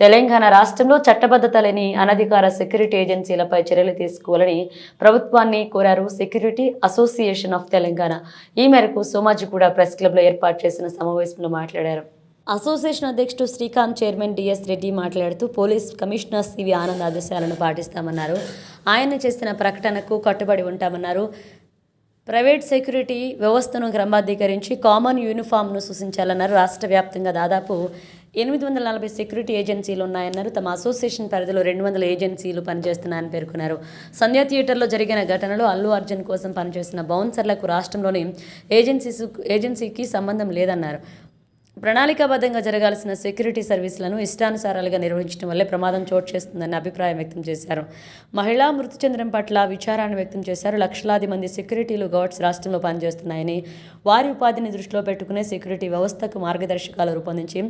తెలంగాణ రాష్ట్రంలో చట్టబద్ధత లేని అనధికార సెక్యూరిటీ ఏజెన్సీలపై చర్యలు తీసుకోవాలని ప్రభుత్వాన్ని కోరారు సెక్యూరిటీ అసోసియేషన్ ఆఫ్ తెలంగాణ. ఈ మేరకు సోమాజిగూడ ప్రెస్ క్లబ్లో ఏర్పాటు చేసిన సమావేశంలో మాట్లాడారు. అసోసియేషన్ అధ్యక్షుడు శ్రీకాంత్ చైర్మన్ డిఎస్ రెడ్డి మాట్లాడుతూ పోలీస్ కమిషనర్ సివి ఆనంద్ ఆదేశాలను పాటిస్తామన్నారు. ఆయన చేసిన ప్రకటనకు కట్టుబడి ఉంటామన్నారు. ప్రైవేట్ సెక్యూరిటీ వ్యవస్థను క్రమబద్ధీకరించి కామన్ యూనిఫామ్ను సూచించాలన్నారు. రాష్ట్ర వ్యాప్తంగా దాదాపు ఎనిమిది వందల నలభై సెక్యూరిటీ ఏజెన్సీలు ఉన్నాయన్నారు. తమ అసోసియేషన్ పరిధిలో రెండు వందల ఏజెన్సీలు పనిచేస్తున్నాయని పేర్కొన్నారు. సంధ్యా థియేటర్లో జరిగిన ఘటనలో అల్లు అర్జున్ కోసం పనిచేస్తున్న బౌన్సర్లకు రాష్ట్రంలోని ఏజెన్సీస్ ఏజెన్సీకి సంబంధం లేదన్నారు. ప్రణాళికాబద్ధంగా జరగాల్సిన సెక్యూరిటీ సర్వీసులను ఇష్టానుసారాలుగా నిర్వహించడం వల్లే ప్రమాదం చోటు చేస్తుందని అభిప్రాయం వ్యక్తం చేశారు. మహిళా మృతి చెందడం పట్ల విచారాన్ని వ్యక్తం చేశారు. లక్షలాది మంది సెక్యూరిటీలు గార్డ్స్ రాష్ట్రంలో పనిచేస్తున్నాయని వారి ఉపాధిని దృష్టిలో పెట్టుకునే సెక్యూరిటీ వ్యవస్థకు మార్గదర్శకాలు రూపొందించి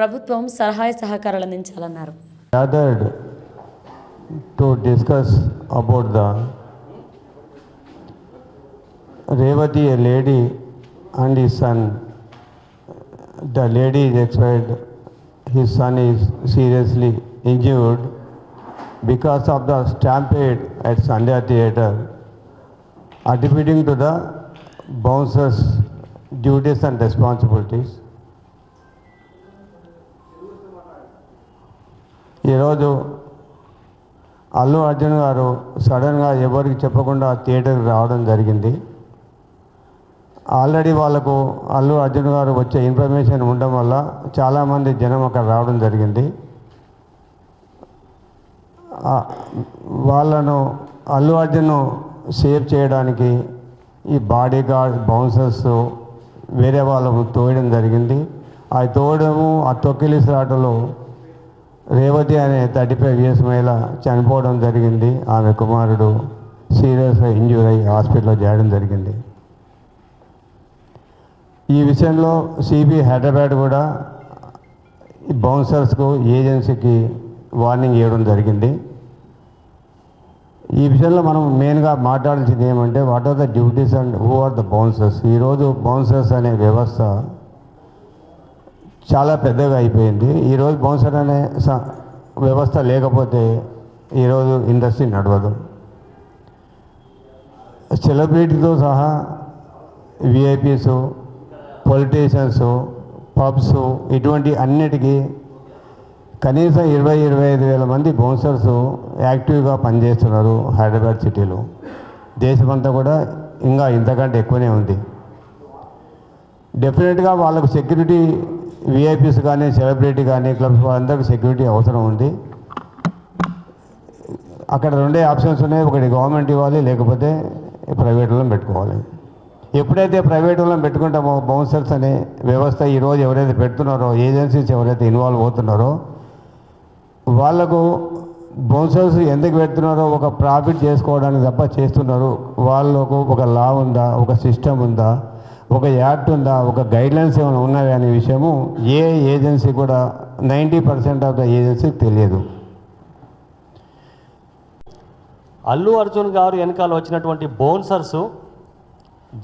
ప్రభుత్వం సహాయ సహకారాలు అందించాలన్నారు. Gathered to discuss about the Revati. The lady is expired, his son is seriously injured because of the stampede at Sandhya Theatre, attributing to the bouncers' duties and responsibilities. ఈరోజు అల్లు అర్జున్ గారు సడన్గా ఎవరికి చెప్పకుండా థియేటర్కి రావడం జరిగింది ఆల్రెడీ వాళ్ళకు అల్లు అర్జున్ గారు వచ్చే ఇన్ఫర్మేషన్ ఉండడం వల్ల చాలామంది జనం అక్కడ రావడం జరిగింది. వాళ్ళను అల్లు అర్జున్ను సేవ్ చేయడానికి ఈ బాడీ గార్డ్ బౌన్సర్స్ వేరే వాళ్ళకు తోయడం జరిగింది. ఆ తోయడము ఆ తొక్కిలిసాటలో రేవతి అనే థర్టీ ఫైవ్ ఇయర్స్ మహిళ చనిపోవడం జరిగింది. ఆమె కుమారుడు సీరియస్గా ఇంజూర్ అయ్యి హాస్పిటల్లో చేయడం జరిగింది. ఈ విషయంలో సిబి హైదరాబాద్ కూడా ఈ బౌన్సర్స్కు ఏజెన్సీకి వార్నింగ్ ఇవ్వడం జరిగింది. ఈ విషయంలో మనం మెయిన్గా మాట్లాడాల్సింది ఏమంటే what are the duties and who are the bouncers ఈరోజు బౌన్సర్స్ అనే వ్యవస్థ చాలా పెద్దగా అయిపోయింది. ఈరోజు బౌన్సర్ అనే స- వ్యవస్థ లేకపోతే ఈరోజు ఇండస్ట్రీ నడవదు. సెలబ్రిటీతో సహా విఐపీస్ పొలిటీషియన్స్ పబ్స్ ఇటువంటి అన్నిటికీ కనీసం ఇరవై ఇరవై ఐదు వేల మంది బౌన్సర్స్ యాక్టివ్గా పనిచేస్తున్నారు హైదరాబాద్ సిటీలో. దేశమంతా కూడా ఇంకా ఇంతకంటే ఎక్కువనే ఉంది. డెఫినెట్గా వాళ్ళకు సెక్యూరిటీ విఐపీస్ కానీ సెలబ్రిటీ కానీ క్లబ్స్ వాళ్ళందరికీ సెక్యూరిటీ అవసరం ఉంది. అక్కడ రెండే ఆప్షన్స్ ఉన్నాయి. ఒకటి గవర్నమెంట్ ఇవ్వాలి లేకపోతే ప్రైవేట్లో పెట్టుకోవాలి. ఎప్పుడైతే ప్రైవేట్లో పెట్టుకుంటామో బౌన్సర్స్ అనే వ్యవస్థ ఈరోజు ఎవరైతే పెడుతున్నారో ఏజెన్సీస్ ఎవరైతే ఇన్వాల్వ్ అవుతున్నారో వాళ్ళకు బౌన్సర్స్ ఎందుకు పెడుతున్నారో ఒక ప్రాఫిట్ చేసుకోవడానికి తప్ప చేస్తున్నారు. వాళ్ళకు ఒక లా ఉందా ఒక సిస్టమ్ ఉందా ఒక యాక్ట్ ఉందా ఒక గైడ్లైన్స్ ఏమైనా ఉన్నాయా అనే విషయము ఏ ఏజెన్సీ కూడా నైంటీ పర్సెంట్ ఆఫ్ ద ఏజెన్సీకి తెలియదు. అల్లు అర్జున్ గారు వెనకాల వచ్చినటువంటి bouncers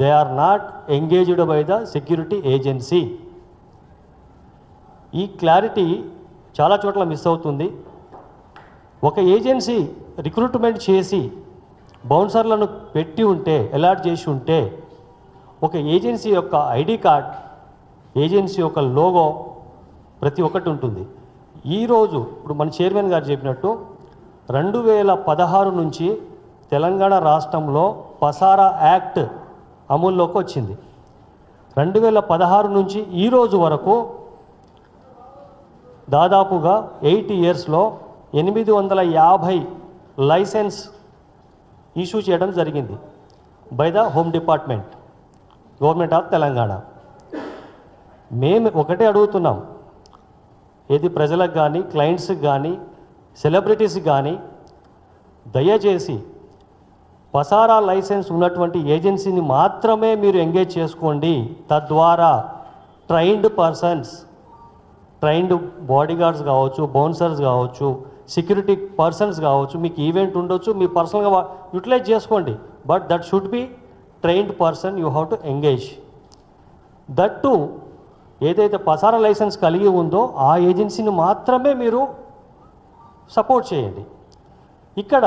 they are not engaged by the security agency ఈ క్లారిటీ చాలా చోట్ల మిస్ అవుతుంది. ఒక ఏజెన్సీ రిక్రూట్మెంట్ చేసి బౌన్సర్లను పెట్టి ఉంటే అలాట్ చేసి ఉంటే ఒక ఏజెన్సీ యొక్క ఐడి కార్డ్ ఏజెన్సీ యొక్క లోగో ప్రతి ఒక్కటి ఉంటుంది. ఈరోజు ఇప్పుడు మన చైర్మన్ గారు చెప్పినట్టు రెండు వేల పదహారు నుంచి తెలంగాణ రాష్ట్రంలో పసారా యాక్ట్ అమూల్లోకి వచ్చింది. రెండు వేల పదహారు నుంచి ఈ రోజు వరకు దాదాపుగా ఎయిట్ ఇయర్స్లో ఎనిమిది వందల యాభై లైసెన్స్ ఇష్యూ చేయడం జరిగింది by the home department government of Telangana. మేము ఒకటే అడుగుతున్నాం ఏది ప్రజలకు కానీ క్లయింట్స్కి కానీ సెలబ్రిటీస్కి కానీ దయచేసి పసారా లైసెన్స్ ఉన్నటువంటి ఏజెన్సీని మాత్రమే మీరు ఎంగేజ్ చేసుకోండి. తద్వారా ట్రైన్డ్ పర్సన్స్ ట్రైన్డ్ బాడీగార్డ్స్ కావచ్చు బౌన్సర్స్ కావచ్చు సెక్యూరిటీ పర్సన్స్ కావచ్చు మీకు ఈవెంట్ ఉండొచ్చు మీ పర్సనల్గా యూటిలైజ్ చేసుకోండి. But that should be trained person you have to engage. That to ఏదైతే పసార లైసెన్స్ కలిగి ఉందో ఆ ఏజెన్సీని మాత్రమే మీరు సపోర్ట్ చేయండి. ఇక్కడ